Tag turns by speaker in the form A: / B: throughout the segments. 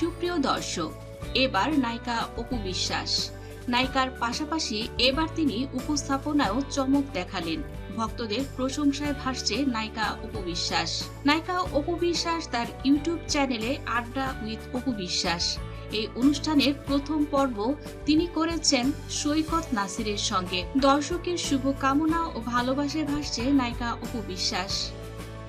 A: সুপ্রিয় দর্শক, এবার নায়িকা অপু বিশ্বাস। নায়িকার পাশাপাশি এবার তিনি উপস্থাপনায়ও চমক দেখালেন। ভক্তদের প্রশংসায় ভাসছে নায়িকা অপু বিশ্বাস। নায়িকা অপু বিশ্বাস তার ইউটিউব চ্যানেলে আড্ডা উইথ অপু বিশ্বাস। এই অনুষ্ঠানের প্রথম পর্ব তিনি করেছেন সৈকত নাসিরের সঙ্গে। দর্শকের শুভকামনা ও ভালোবাসায় ভাসছে নায়িকা অপু বিশ্বাস।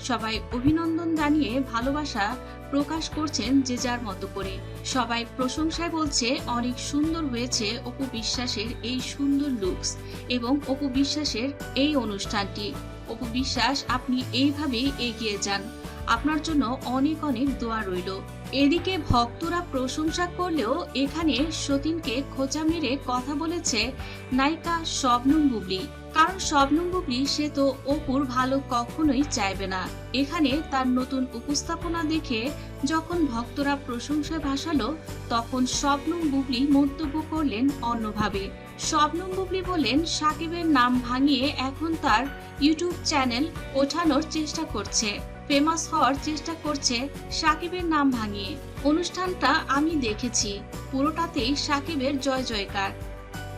A: সবাই অভিনন্দন জানিয়ে ভালোবাসা প্রকাশ করছেন যে যার মতো করে। সবাই প্রশংসায় বলছে, অনেক সুন্দর হয়েছে অপু বিশ্বাসের এই সুন্দর লুকস এবং অপু বিশ্বাসের এই অনুষ্ঠানটি। অপু বিশ্বাস, আপনি এইভাবেই এগিয়ে যান। আপনার জন্য অনেক অনেক দোয়া রইল। এদিকে ভক্তরা প্রশংসা করলেও এখানে সতীনকে খোঁচা মেরে কথা বলেছে নায়িকা শবনম বুবলি। কারণ শবনম বুবলি, সে তো অপুর ভালো কখনোই চাইবে না। এখানে তার নতুন উপস্থাপনা দেখে যখন ভক্তরা প্রশংসায় ভাসালো, তখন শবনম বুবলি মন্তব্য করলেন অন্যভাবে। শবনম বুবলি বলেন সাকিবের নাম ভাঙিয়ে এখন তার ইউটিউব চ্যানেল ওঠানোর চেষ্টা করছে। ফেমাস হওয়ার চেষ্টা করছে সাকিবের নাম ভাঙিয়ে। অনুষ্ঠানটা আমি দেখেছি। পুরোটাতেই সাকিবের জয় জয়কার।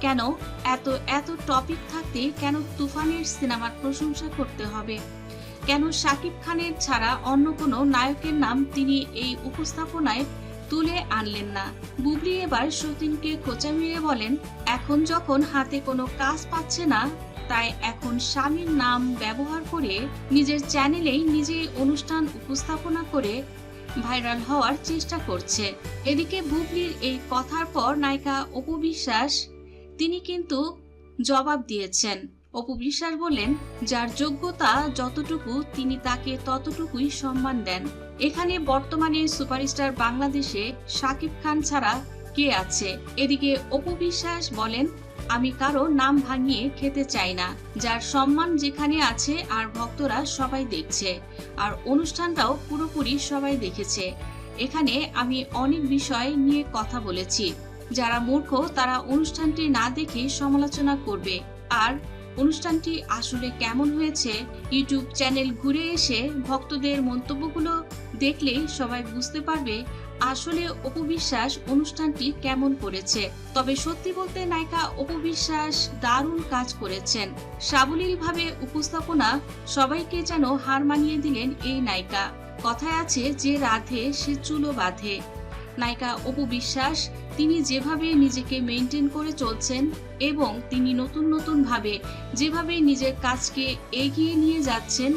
A: কেন? এত এত টপিক থাকতে কেন তুফানের সিনেমার প্রশংসা করতে হবে? কেন সাকিব খানের ছাড়া অন্য কোনো নায়কের নাম তিনি এই উপস্থাপনায় তুলে আনলেন না? বুবলি এবার সতীনকে খোঁচা মেরে বলেন, এখন যখন হাতে কোনো কাজ পাচ্ছে না তাই এখন স্বামীর নাম ব্যবহার করে নিজের চ্যানেলেই নিজেই অনুষ্ঠান উপস্থাপনা করে ভাইরাল হওয়ার চেষ্টা করছে। এদিকে বুবলির এই কথার পর নায়িকা অপু বিশ্বাস, তিনি কিন্তু জবাব দিয়েছেন। অপু বিশ্বাস বললেন যার যোগ্যতা যতটুকু, তিনি তাকে ততটুকুই সম্মান দেন। এখানে বর্তমানে সুপারস্টার বাংলাদেশে শাকিব খান ছাড়া কে আছে? এদিকে অপু বিশ্বাস বলেন আমি কারও নাম ভাঙিয়ে খেতে চাই না। যার সম্মান যেখানে আছে আর ভক্তরা সবাই দেখছে। আর অনুষ্ঠানটাও পুরোপুরি সবাই দেখেছে। এখানে আমি অনেক বিষয় নিয়ে কথা বলেছি। যারা মূর্খ, তারা অনুষ্ঠানটি না দেখে সমালোচনা করবে। আর অনুষ্ঠানটি আসলে কেমন হয়েছে, ইউটিউব চ্যানেল ঘুরে এসে ভক্তদের মন্তব্যগুলো দেখলেই সবাই বুঝতে পারবে আসলে অপবিশ্বাস অনুষ্ঠানটি কেমন করেছে। তবে সত্যি বলতে নায়িকা অপবিশ্বাস দারুণ কাজ করেছেন। সাবলীলভাবে উপস্থাপনা সবাইকে যেন হার মানিয়ে দিলেন এই নায়িকা। কথায় আছে যে রাধে, সে চুলো বাঁধে। নায়িকা অপু বিশ্বাস তিনি যেভাবে নিজেকে মেনটেন করে চলছেন এবং তিনি নতুন নতুন ভাবে যেভাবে নিজের কাজকে এগিয়ে নিয়ে যাচ্ছেন,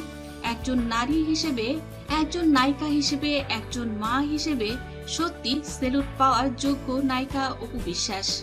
A: একজন নারী হিসেবে একজন নায়িকা হিসেবে একজন মা হিসেবে সত্যি সেলুট পাওয়ার যোগ্য নায়িকা অপু বিশ্বাস।